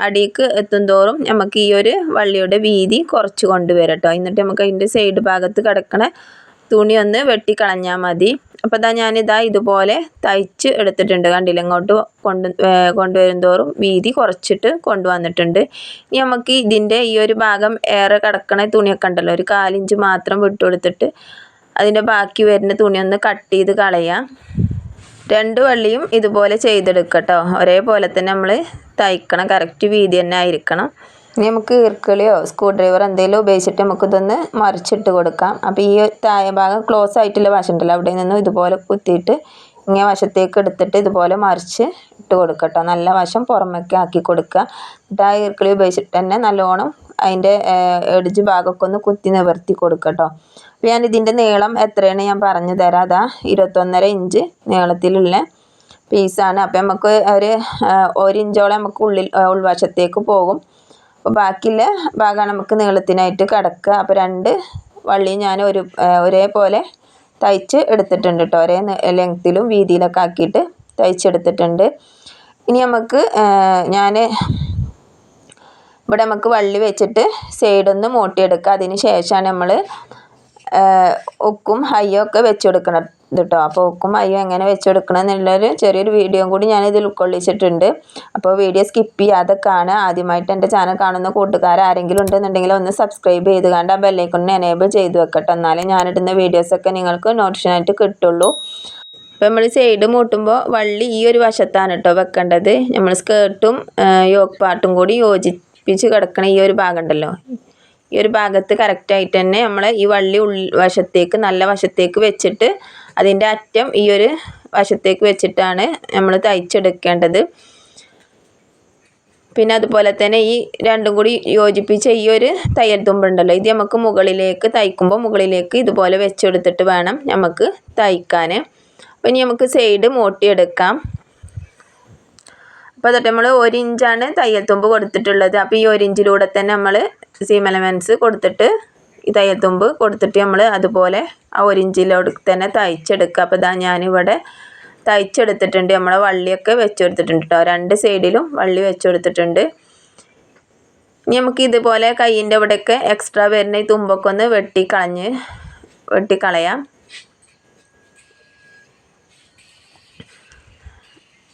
അടിക്ക് എത്തുന്തോറും നമുക്ക് ഈ ഒരു വള്ളിയുടെ വീതി കുറച്ച് കൊണ്ടുവരാം കേട്ടോ. എന്നിട്ട് നമുക്ക് അതിന്റെ സൈഡ് ഭാഗത്ത് കിടക്കണ തുണി ഒന്ന് വെട്ടിക്കളഞ്ഞാൽ മതി. അപ്പോൾ ഇതാ ഞാനിതാ ഇതുപോലെ തയ്ച്ച് എടുത്തിട്ടുണ്ട്. കണ്ടില്ല? ഇങ്ങോട്ട് കൊണ്ട് കൊണ്ടുവരും തോറും വീതി കുറച്ചിട്ട് കൊണ്ടുവന്നിട്ടുണ്ട്. ഇനി നമുക്ക് ഇതിന്റെ ഈ ഒരു ഭാഗം ഏറെ കിടക്കണ തുണിയൊക്കെ ഉണ്ടല്ലോ. ഒരു കാലിഞ്ച് മാത്രം വിട്ടുകൊടുത്തിട്ട് അതിന്റെ ബാക്കി വരുന്ന തുണി ഒന്ന് കട്ട് ചെയ്ത് കളയാം. രണ്ട് വള്ളിയും ഇതുപോലെ ചെയ്തെടുക്കട്ടോ ഒരേപോലെ തന്നെ നമ്മൾ തയ്ക്കണം കറക്റ്റ് വീതി തന്നെ ആയിരിക്കണം. ഇനി നമുക്ക് ഈർക്കിളിയോ സ്ക്രൂ ഡ്രൈവർ എന്തെങ്കിലും ഉപയോഗിച്ചിട്ട് നമുക്കിതൊന്ന് മറിച്ചിട്ട് കൊടുക്കാം. അപ്പോൾ ഈ താഴെ ഭാഗം ക്ലോസ് ആയിട്ടുള്ള വശം ഉണ്ടല്ലോ അവിടെ നിന്നും ഇതുപോലെ കുത്തിയിട്ട് ഇങ്ങനെ വശത്തേക്ക് എടുത്തിട്ട് ഇതുപോലെ മറിച്ച് ഇട്ട് കൊടുക്കട്ടോ. നല്ല വശം പുറമേക്ക് ആക്കി കൊടുക്കുക. എന്നിട്ട് ആ ഈർക്കിളി ഉപയോഗിച്ചിട്ട് തന്നെ നല്ലോണം അതിന്റെ എഡ്ജ് ഭാഗമൊക്കെ ഒന്ന് കുത്തി നിവർത്തി കൊടുക്കട്ടോ. അപ്പോൾ ഞാൻ ഇതിന്റെ നീളം എത്രയാണ് ഞാൻ പറഞ്ഞു തരാം. അതാ ഇരുപത്തൊന്നര ഇഞ്ച് നീളത്തിലുള്ള പീസാണ് അപ്പോൾ നമുക്ക് ഒരു ഒരു ഇഞ്ചോളം നമുക്ക് ഉള്ളിൽ ഉൾവശത്തേക്ക് പോകും. അപ്പോൾ ബാക്കിയുള്ള ഭാഗമാണ് നമുക്ക് നീളത്തിനായിട്ട് കിടക്കുക. അപ്പോൾ രണ്ട് വള്ളിയും ഞാൻ ഒരു ഒരേപോലെ തയ്ച്ച് എടുത്തിട്ടുണ്ട് കേട്ടോ ഒരേ ലെങ്ത്തിലും വീതിയിലൊക്കെ ആക്കിയിട്ട് തയ്ച്ചെടുത്തിട്ടുണ്ട് ഇനി നമുക്ക് ഞാൻ ഇവിടെ നമുക്ക് വള്ളി വെച്ചിട്ട് സൈഡൊന്ന് മൂട്ടിയെടുക്കുക. അതിന് ശേഷമാണ് നമ്മൾ ഉക്കും ഹയ്യൊക്കെ ഒക്കെ വെച്ച് കൊടുക്കണം. കേട്ടോ അപ്പോൾ ഉക്കും അയ്യോ എങ്ങനെ വെച്ചെടുക്കണം എന്നുള്ളൊരു ചെറിയൊരു വീഡിയോ കൂടി ഞാൻ ഇതിൽ ഉൾക്കൊള്ളിച്ചിട്ടുണ്ട്. അപ്പോൾ വീഡിയോ സ്കിപ്പ് ചെയ്യാതെ കാണുക. ആദ്യമായിട്ട് എന്റെ ചാനൽ കാണുന്ന കൂട്ടുകാർ ആരെങ്കിലും ഉണ്ടെന്നുണ്ടെങ്കിൽ ഒന്ന് സബ്സ്ക്രൈബ് ചെയ്ത് കണ്ട് ആ ബെല്ലൈക്കൊന്ന് എനേബിൾ ചെയ്ത് വെക്കട്ടെ. എന്നാലേ ഞാനിടുന്ന വീഡിയോസൊക്കെ നിങ്ങൾക്ക് നോട്ടിഫിക്കേഷനായിട്ട് കിട്ടുള്ളൂ. അപ്പോൾ നമ്മൾ സൈഡ് മൂട്ടുമ്പോൾ വള്ളി ഈ ഒരു വശത്താണ് കേട്ടോ വെക്കേണ്ടത്. നമ്മൾ സ്കേർട്ടും യോക്ക് പാട്ടും കൂടി യോജിപ്പിച്ച് കിടക്കണ ഈ ഒരു ഭാഗം ഉണ്ടല്ലോ ഈ ഒരു ഭാഗത്ത് കറക്റ്റായിട്ട് തന്നെ നമ്മൾ ഈ വള്ളി ഉൾ വശത്തേക്ക് നല്ല വശത്തേക്ക് വെച്ചിട്ട് അതിന്റെ അറ്റം ഈ ഒരു വശത്തേക്ക് വെച്ചിട്ടാണ് നമ്മൾ തയ്ച്ചെടുക്കേണ്ടത്. പിന്നെ അതുപോലെ തന്നെ ഈ രണ്ടും കൂടി യോജിപ്പിച്ച ഈ ഒരു തയ്യൽ തുമ്പുണ്ടല്ലോ ഇത് നമുക്ക് മുകളിലേക്ക് തയ്ക്കുമ്പോൾ മുകളിലേക്ക് ഇതുപോലെ വെച്ചെടുത്തിട്ട് വേണം നമുക്ക് തയ്ക്കാൻ. അപ്പോൾ ഇനി നമുക്ക് സൈഡ് മൂട്ടിയെടുക്കാം. അപ്പോൾ അതൊക്കെ നമ്മൾ ഒരു ഇഞ്ചാണ് തയ്യൽ തുമ്പ് കൊടുത്തിട്ടുള്ളത്. അപ്പോൾ ഈ ഒരു ഇഞ്ചിലൂടെ തന്നെ നമ്മൾ സീം എലമെന്റ്സ് കൊടുത്തിട്ട് ഈ തയ്യൽ തുമ്പ് കൊടുത്തിട്ട് നമ്മൾ അതുപോലെ ആ ഒരു ഇഞ്ചിലോട് തന്നെ തയ്ച്ചെടുക്കുക. അപ്പോൾ ഇതാ ഞാനിവിടെ തയ്ച്ചെടുത്തിട്ടുണ്ട്. നമ്മളെ വള്ളിയൊക്കെ വെച്ചെടുത്തിട്ടുണ്ട് കേട്ടോ രണ്ട് സൈഡിലും വള്ളി വെച്ചെടുത്തിട്ടുണ്ട്. ഇനി നമുക്ക് ഇതുപോലെ കയ്യിന്റെ ഇവിടെയൊക്കെ എക്സ്ട്രാ വരുന്ന ഈ തുമ്പൊക്കെ ഒന്ന് വെട്ടിക്കളഞ്ഞ് വെട്ടിക്കളയാം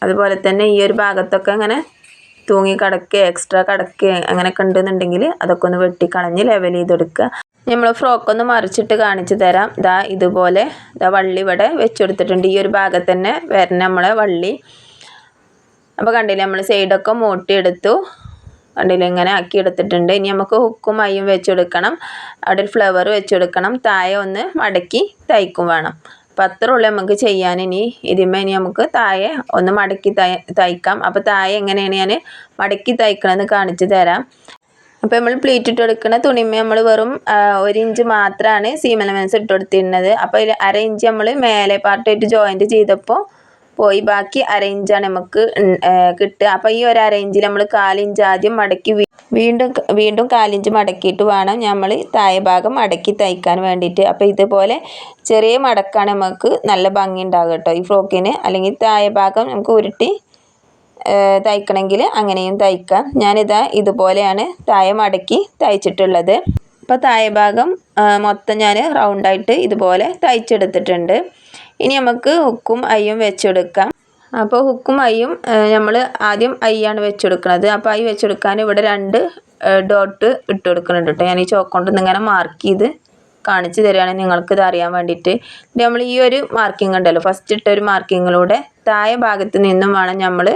അതുപോലെ തന്നെ ഈ ഒരു ഭാഗത്തൊക്കെ അങ്ങനെ തൂങ്ങി കിടക്കുക എക്സ്ട്രാ കിടക്കുക അങ്ങനെയൊക്കെ ഉണ്ടെന്നുണ്ടെങ്കിൽ അതൊക്കെ ഒന്ന് വെട്ടിക്കളഞ്ഞ് ലെവൽ ചെയ്തെടുക്കുക. നമ്മൾ ഫ്രോക്ക് ഒന്ന് മറിച്ചിട്ട് കാണിച്ചു തരാം. ദാ ഇതുപോലെ ദാ വള്ളി ഇവിടെ വെച്ചെടുത്തിട്ടുണ്ട്. ഈ ഒരു ഭാഗത്ത് തന്നെ വരണ നമ്മളെ വള്ളി. അപ്പോൾ കണ്ടില്ലേ നമ്മൾ സൈഡൊക്കെ മൂട്ടിയെടുത്തു. കണ്ടില്ലേ ഇങ്ങനെ ആക്കി എടുത്തിട്ടുണ്ട് ഇനി നമുക്ക് ഹുക്കും അയ്യും വെച്ചെടുക്കണം. അവിടെ ഒരു ഫ്ലവർ വെച്ചെടുക്കണം. താഴെ ഒന്ന് മടക്കി തയ്ക്കും വേണം. അപ്പോൾ അത്ര നമുക്ക് ചെയ്യാൻ. ഇനി ഇതിന്മേ ഇനി നമുക്ക് താഴെ ഒന്ന് മടക്കി തയ്ക്കാം. അപ്പോൾ താഴെ എങ്ങനെയാണ് ഞാൻ മടക്കി തയ്ക്കണമെന്ന് കാണിച്ചു തരാം. അപ്പോൾ നമ്മൾ പ്ലീറ്റ് ഇട്ട് കൊടുക്കുന്ന തുണിമേ നമ്മൾ വെറും ഒരു ഇഞ്ച് മാത്രമാണ് സീം എലമെൻസ് ഇട്ട് കൊടുത്തിരുന്നത്. അപ്പോൾ അര ഇഞ്ച് നമ്മൾ മേലെ പാർട്ടായിട്ട് ജോയിന്റ് ചെയ്തപ്പോൾ പോയി ബാക്കി അര ഇഞ്ചാണ് നമുക്ക് കിട്ടുക. അപ്പോൾ ഈ ഒരു അര ഇഞ്ചിൽ നമ്മൾ കാലിഞ്ച് ആദ്യം മടക്കി വീണ്ടും വീണ്ടും കാലിഞ്ച് മടക്കിയിട്ട് വേണം നമ്മൾ താഴെ ഭാഗം മടക്കി തയ്ക്കാൻ വേണ്ടിയിട്ട്. അപ്പോൾ ഇതുപോലെ ചെറിയ മടക്കാണ് നമുക്ക് നല്ല ഭംഗി ഉണ്ടാകും കേട്ടോ. ഈ ഫ്രോക്കിന് അല്ലെങ്കിൽ താഴെ ഭാഗം നമുക്ക് ഉരുട്ടി തയ്ക്കണമെങ്കിൽ അങ്ങനെയും തയ്ക്കാം. ഞാനിതാ ഇതുപോലെയാണ് താഴെ മടക്കി തയ്ച്ചിട്ടുള്ളത്. അപ്പോൾ താഴെ ഭാഗം മൊത്തം ഞാൻ റൗണ്ടായിട്ട് ഇതുപോലെ തയ്ച്ചെടുത്തിട്ടുണ്ട്. ഇനി നമുക്ക് ഹുക്കും അയ്യും വെച്ചെടുക്കാം. അപ്പോൾ ഹുക്കും അയ്യും നമ്മൾ ആദ്യം ഐയാണ് വെച്ചെടുക്കുന്നത് അപ്പോൾ ഐ വെച്ചെടുക്കാൻ ഇവിടെ രണ്ട് ഡോട്ട് ഇട്ട് കൊടുക്കുന്നുണ്ട് കേട്ടോ. ഞാൻ ഈ ചോക്കൊണ്ട് ഇങ്ങനെ മാർക്ക് ചെയ്ത് കാണിച്ചു തരികയാണ് നിങ്ങൾക്ക് ഇത് അറിയാൻ വേണ്ടിയിട്ട്. നമ്മൾ ഈ ഒരു മാർക്കിംഗ് ഉണ്ടല്ലോ. ഫസ്റ്റ് ഇട്ട ഒരു മാർക്കിങ്ങിലൂടെ താഴെ ഭാഗത്ത് നിന്നും വേണം നമ്മൾ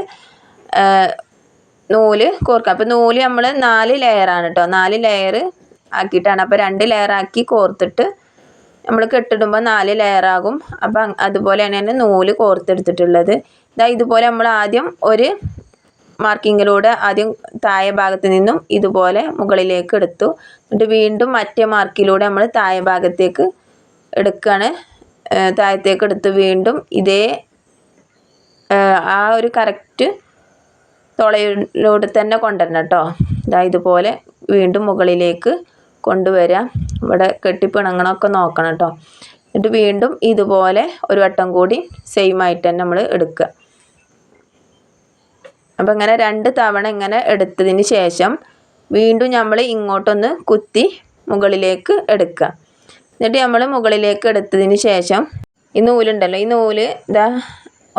നൂൽ കോർക്കുക അപ്പോൾ നൂൽ നമ്മൾ നാല് ലെയറാണ് കേട്ടോ നാല് ലെയർ ആക്കിയിട്ടാണ്. അപ്പോൾ രണ്ട് ലെയർ ആക്കി കോർത്തിട്ട് നമ്മൾ കെട്ടിടുമ്പോൾ നാല് ലെയറാകും അപ്പം അതുപോലെയാണ് തന്നെ നൂൽ കോർത്തെടുത്തിട്ടുള്ളത്. ഇതാ ഇതുപോലെ നമ്മൾ ആദ്യം ഒരു മാർക്കിങ്ങിലൂടെ ആദ്യം താഴെ ഭാഗത്ത് നിന്നും ഇതുപോലെ മുകളിലേക്ക് എടുത്തു. എന്നിട്ട് വീണ്ടും മറ്റേ മാർക്കിലൂടെ നമ്മൾ താഴെ ഭാഗത്തേക്ക് എടുക്കുകയാണ് താഴത്തേക്ക് എടുത്ത് വീണ്ടും ഇതേ ആ ഒരു കറക്റ്റ് തുളയിലൂടെ തന്നെ കൊണ്ടുവരണം കേട്ടോ. ഇതാ ഇതുപോലെ വീണ്ടും മുകളിലേക്ക് കൊണ്ടുവരാം. ഇവിടെ കെട്ടിപ്പിണങ്ങണമൊക്കെ നോക്കണം കേട്ടോ. എന്നിട്ട് വീണ്ടും ഇതുപോലെ ഒരു വട്ടം കൂടി സെയിം ആയിട്ട് തന്നെ നമ്മൾ എടുക്കുക. അപ്പം ഇങ്ങനെ രണ്ട് തവണ ഇങ്ങനെ എടുത്തതിന് ശേഷം വീണ്ടും നമ്മൾ ഇങ്ങോട്ടൊന്ന് കുത്തി മുകളിലേക്ക് എടുക്കുക. എന്നിട്ട് നമ്മൾ മുകളിലേക്ക് എടുത്തതിന് ശേഷം ഈ നൂലുണ്ടല്ലോ ഈ നൂൽ ഇതാ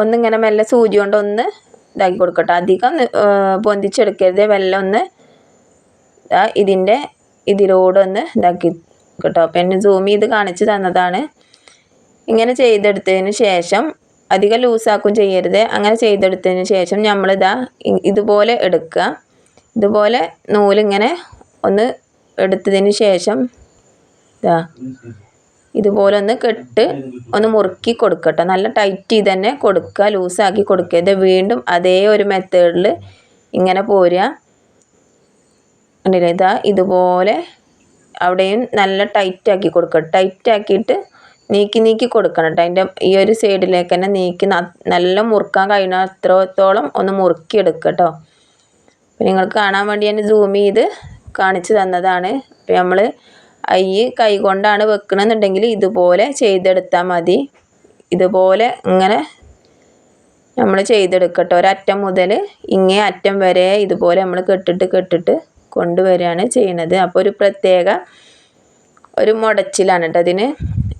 ഒന്നിങ്ങനെ മെല്ലെ സൂചി കൊണ്ട് ഒന്ന് ഇതാക്കി കൊടുക്കട്ടെ അധികം പൊന്തിച്ചെടുക്കരുത്. വെല്ലം ഒന്ന് ഇതിന്റെ ഇതിലൂടെ ഒന്ന് ഇതാക്കി കേട്ടോ. അപ്പം എന്നെ സൂം ചെയ്ത് കാണിച്ച് തന്നതാണ്. ഇങ്ങനെ ചെയ്തെടുത്തതിന് ശേഷം അധികം ലൂസാക്കും ചെയ്യരുത്. അങ്ങനെ ചെയ്തെടുത്തതിന് ശേഷം നമ്മളിതാ ഇതുപോലെ എടുക്കുക. ഇതുപോലെ നൂലിങ്ങനെ ഒന്ന് എടുത്തതിന് ശേഷം ഇതാ. ഇതുപോലെ ഒന്ന് കെട്ട് ഒന്ന് മുറുക്കി കൊടുക്കട്ടെ. നല്ല ടൈറ്റ് ചെയ്ത് തന്നെ കൊടുക്കുക ലൂസാക്കി കൊടുക്കുക. ഇത് വീണ്ടും അതേ ഒരു മെത്തേഡിൽ ഇങ്ങനെ പോരുക. കണ്ടില്ലേ? ഇതാ ഇതുപോലെ അവിടെയും നല്ല ടൈറ്റാക്കി കൊടുക്കുക. ടൈറ്റ് നീക്കി നീക്കി കൊടുക്കണം കേട്ടോ അതിന്റെ ഈ ഒരു സൈഡിലേക്ക് തന്നെ നീക്കി നല്ല മുറുക്കാൻ കഴിയുന്ന അത്രത്തോളം ഒന്ന് മുറുക്കി എടുക്കുക കേട്ടോ അപ്പോൾ നിങ്ങൾക്ക് കാണാൻ വേണ്ടി ഞാൻ സൂം ചെയ്ത് കാണിച്ചു തന്നതാണ്. അപ്പോൾ നമ്മൾ ഐ കൈ കൊണ്ടാണ് വെക്കണമെന്നുണ്ടെങ്കിൽ ഇതുപോലെ ചെയ്തെടുത്താൽ മതി. ഇതുപോലെ ഇങ്ങനെ നമ്മൾ ചെയ്തെടുക്കട്ടെ. ഒരറ്റം മുതൽ ഇങ്ങേ അറ്റം വരെ ഇതുപോലെ നമ്മൾ കെട്ടിട്ട് കെട്ടിട്ട് കൊണ്ടുവരികയാണ് ചെയ്യുന്നത് അപ്പോൾ ഒരു പ്രത്യേക ഒരു മുടച്ചിലാണ് കേട്ടോ അതിന്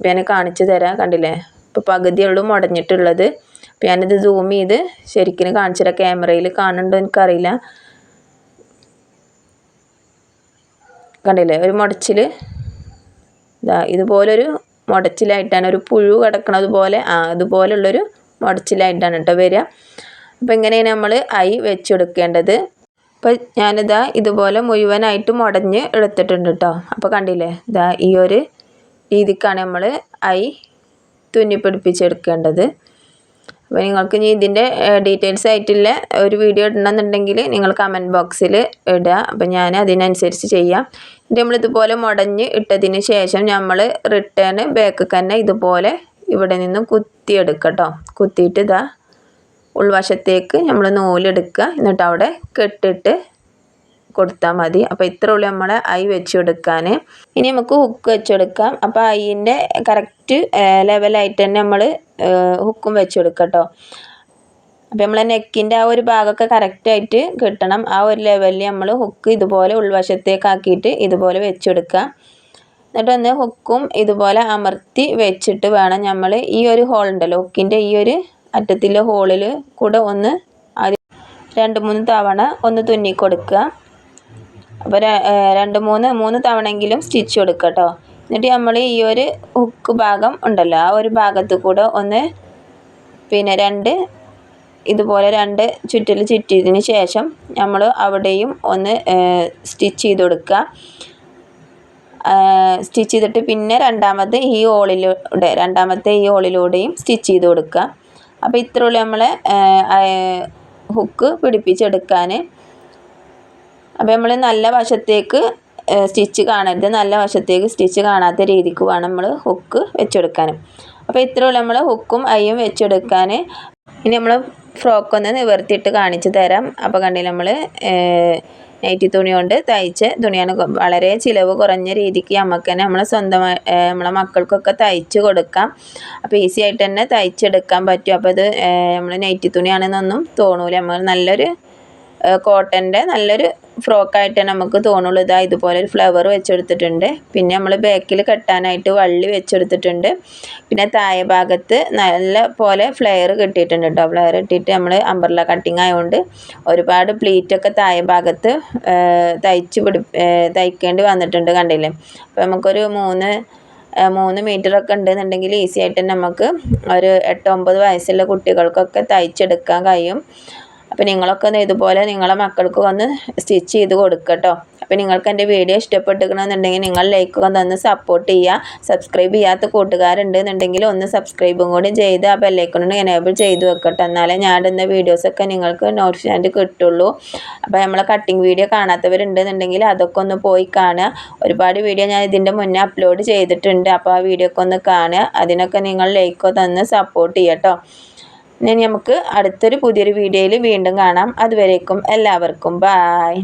ഞാൻ കാണിച്ചു തരാം. കണ്ടില്ലേ? ഇപ്പോൾ പകുതിയുള്ളൂ മുടഞ്ഞിട്ടുള്ളത്. അപ്പോൾ ഞാനിത് സൂം ചെയ്ത് ശരിക്കും കാണിച്ചില്ല ക്യാമറയിൽ കാണുന്നുണ്ടോ എനിക്കറിയില്ല. കണ്ടില്ലേ? ഒരു മുടച്ചിൽ ഇതുപോലൊരു മുടച്ചിലായിട്ടാണ്. ഒരു പുഴു കിടക്കണത് പോലെ ആ അതുപോലുള്ളൊരു മുടച്ചിലായിട്ടാണ് കേട്ടോ വരിക. അപ്പോൾ ഇങ്ങനെയാണ് നമ്മൾ ഐ വെച്ചെടുക്കേണ്ടത്. അപ്പോൾ ഞാനിതാ ഇതുപോലെ മുഴുവനായിട്ട് മുടഞ്ഞ് എടുത്തിട്ടുണ്ട് കേട്ടോ. അപ്പോൾ കണ്ടില്ലേ? ഇതാ ഈ ഒരു രീതിക്കാണ് നമ്മൾ ഐ തുന്നിപ്പിടിപ്പിച്ചെടുക്കേണ്ടത്. അപ്പോൾ നിങ്ങൾക്ക് ഇനി ഇതിന്റെ ഡീറ്റെയിൽസ് ആയിട്ടുള്ള ഒരു വീഡിയോ ഇടണമെന്നുണ്ടെങ്കിൽ നിങ്ങൾ കമന്റ് ബോക്സിൽ ഇടുക. അപ്പോൾ ഞാൻ അതിനനുസരിച്ച് ചെയ്യാം. എന്നിട്ട് നമ്മൾ ഇതുപോലെ മുടഞ്ഞ് ഇട്ടതിന് ശേഷം നമ്മൾ റിട്ടേൺ ബാക്ക് തന്നെ ഇതുപോലെ ഇവിടെ നിന്നും കുത്തിയെടുക്കട്ടോ കുത്തിയിട്ട് ഇതാ ഉൾവശത്തേക്ക് നമ്മൾ നൂലെടുക്കുക എന്നിട്ട് അവിടെ കെട്ടിട്ട് കൊടുത്താൽ മതി. അപ്പോൾ ഇത്ര ഉള്ളൂ നമ്മൾ ഐ വെച്ച് കൊടുക്കാൻ ഇനി നമുക്ക് ഹുക്ക് വെച്ച് കൊടുക്കാം അപ്പോൾ ഐന്റെ കറക്റ്റ് ലെവലായിട്ട് തന്നെ നമ്മൾ ഹുക്കും വെച്ച് കൊടുക്കാം കേട്ടോ അപ്പോൾ നമ്മളെ നെക്കിന്റെ ആ ഒരു ഭാഗമൊക്കെ കറക്റ്റായിട്ട് കിട്ടണം. ആ ഒരു ലെവലിൽ നമ്മൾ ഹുക്ക് ഇതുപോലെ ഉൾവശത്തേക്കാക്കിയിട്ട് ഇതുപോലെ വെച്ച് കൊടുക്കുക എന്നിട്ട് ഒന്ന് ഹുക്കും ഇതുപോലെ അമർത്തി വെച്ചിട്ട് വേണം നമ്മൾ ഈ ഒരു ഹോൾ ഉണ്ടല്ലോ ഹുക്കിന്റെ ഈ ഒരു അറ്റത്തിലെ ഹോളിൽ കൂടെ ഒന്ന് രണ്ട് മൂന്ന് തവണ ഒന്ന് തുന്നി കൊടുക്കുക. അപ്പോൾ രണ്ട് മൂന്ന് മൂന്ന് തവണയെങ്കിലും സ്റ്റിച്ച് കൊടുക്കുക കേട്ടോ എന്നിട്ട് നമ്മൾ ഈ ഒരു ഹുക്ക് ഭാഗം ഉണ്ടല്ലോ ആ ഒരു ഭാഗത്ത് കൂടെ ഒന്ന് പിന്നെ രണ്ട് ഇതുപോലെ രണ്ട് ചുറ്റൽ ചുറ്റിയതിന് ശേഷം നമ്മൾ അവിടെയും ഒന്ന് സ്റ്റിച്ച് ചെയ്ത് കൊടുക്കുക സ്റ്റിച്ച് ചെയ്തിട്ട് പിന്നെ രണ്ടാമത്തെ ഈ ഹോളിലൂടെ രണ്ടാമത്തെ ഈ ഹോളിലൂടെയും സ്റ്റിച്ച് ചെയ്ത് കൊടുക്കുക അപ്പോൾ ഇത്രയുള്ളൂ നമ്മൾ ഹുക്ക് പിടിപ്പിച്ചെടുക്കാൻ അപ്പോൾ നമ്മൾ നല്ല വശത്തേക്ക് സ്റ്റിച്ച് കാണരുത്. നല്ല വശത്തേക്ക് സ്റ്റിച്ച് കാണാത്ത രീതിക്ക് വേണം നമ്മൾ ഹുക്ക് വെച്ചെടുക്കാനും. അപ്പോൾ ഇത്രയുള്ളൂ നമ്മൾ ഹുക്കും അയ്യും വെച്ചെടുക്കാൻ ഇനി നമ്മൾ ഫ്രോക്ക് ഒന്ന് നിവർത്തിയിട്ട് കാണിച്ചു തരാം. അപ്പോൾ കണ്ടില്ല നമ്മൾ നൈറ്റി തുണി കൊണ്ട് തയ്ച്ച് തുണിയാണ്. വളരെ ചിലവ് കുറഞ്ഞ രീതിക്ക് നമുക്ക് തന്നെ നമ്മളെ സ്വന്തമായി നമ്മളെ മക്കൾക്കൊക്കെ തയ്ച്ച് കൊടുക്കാം. അപ്പോൾ ഈസി ആയിട്ട് തന്നെ തയ്ച്ചെടുക്കാൻ പറ്റും. അപ്പോൾ ഇത് നമ്മൾ നൈറ്റി തുണിയാണെന്നൊന്നും തോന്നൂല. നമ്മൾ നല്ലൊരു കോട്ടന്റെ നല്ലൊരു ഫ്രോക്കായിട്ട് നമുക്ക് തോന്നുള്ളൂ. ഇതാ ഇതുപോലെ ഒരു ഫ്ലവർ വെച്ചെടുത്തിട്ടുണ്ട്. പിന്നെ നമ്മൾ ബാക്കിൽ കെട്ടാനായിട്ട് വള്ളി വെച്ചെടുത്തിട്ടുണ്ട്. പിന്നെ താഴെ ഭാഗത്ത് നല്ല പോലെ ഫ്ലെയർ കിട്ടിയിട്ടുണ്ട് കേട്ടോ. ഫ്ലെയർ ഇട്ടിട്ട് നമ്മൾ അമ്പർല കട്ടിങ് ആയതുകൊണ്ട് ഒരുപാട് പ്ലീറ്റൊക്കെ താഴെ ഭാഗത്ത് തയ്ച്ച് പിടി തയ്ക്കേണ്ടി വന്നിട്ടുണ്ട് കണ്ടില്ലേ? അപ്പോൾ നമുക്കൊരു മൂന്ന് മൂന്ന് മീറ്ററൊക്കെ ഉണ്ടെന്നുണ്ടെങ്കിൽ ഈസി ആയിട്ട് നമുക്ക് ഒരു എട്ട് ഒമ്പത് വയസ്സുള്ള കുട്ടികൾക്കൊക്കെ തയ്ച്ചെടുക്കാൻ കഴിയും. അപ്പോൾ നിങ്ങളൊക്കെ ഒന്ന് ഇതുപോലെ നിങ്ങളെ മക്കൾക്ക് വന്ന് സ്റ്റിച്ച് ചെയ്ത് കൊടുക്കട്ടോ. കേട്ടോ അപ്പോൾ നിങ്ങൾക്ക് എന്റെ വീഡിയോ ഇഷ്ടപ്പെട്ടിരിക്കണമെന്നുണ്ടെങ്കിൽ നിങ്ങൾ ലൈക്ക് തന്ന് സപ്പോർട്ട് ചെയ്യുക. സബ്സ്ക്രൈബ് ചെയ്യാത്ത കൂട്ടുകാരുണ്ടെന്നുണ്ടെങ്കിൽ ഒന്ന് സബ്സ്ക്രൈബും കൂടി ചെയ്ത് ആ ബെല്ലൈക്കണോട് എനേബിൾ ചെയ്ത് വെക്കട്ടെ. എന്നാലേ ഞാൻ ഇടുന്ന വീഡിയോസൊക്കെ നിങ്ങൾക്ക് നോട്ടിഫിക്കേഷൻ കിട്ടുള്ളൂ. അപ്പോൾ നമ്മളെ കട്ടിങ് വീഡിയോ കാണാത്തവരുണ്ടെന്നുണ്ടെങ്കിൽ അതൊക്കെ ഒന്ന് പോയി കാണുക. ഒരുപാട് വീഡിയോ ഞാൻ ഇതിന്റെ മുന്നേ അപ്ലോഡ് ചെയ്തിട്ടുണ്ട്. അപ്പോൾ ആ വീഡിയോ ഒക്കെ ഒന്ന് കാണുക. അതിനൊക്കെ നിങ്ങൾ ലൈക്കോ തന്ന് സപ്പോർട്ട് ചെയ്യട്ടോ. ഇനി നമുക്ക് അടുത്തൊരു പുതിയൊരു വീഡിയോയിൽ വീണ്ടും കാണാം. അതുവരേക്കും എല്ലാവർക്കും. ബായ്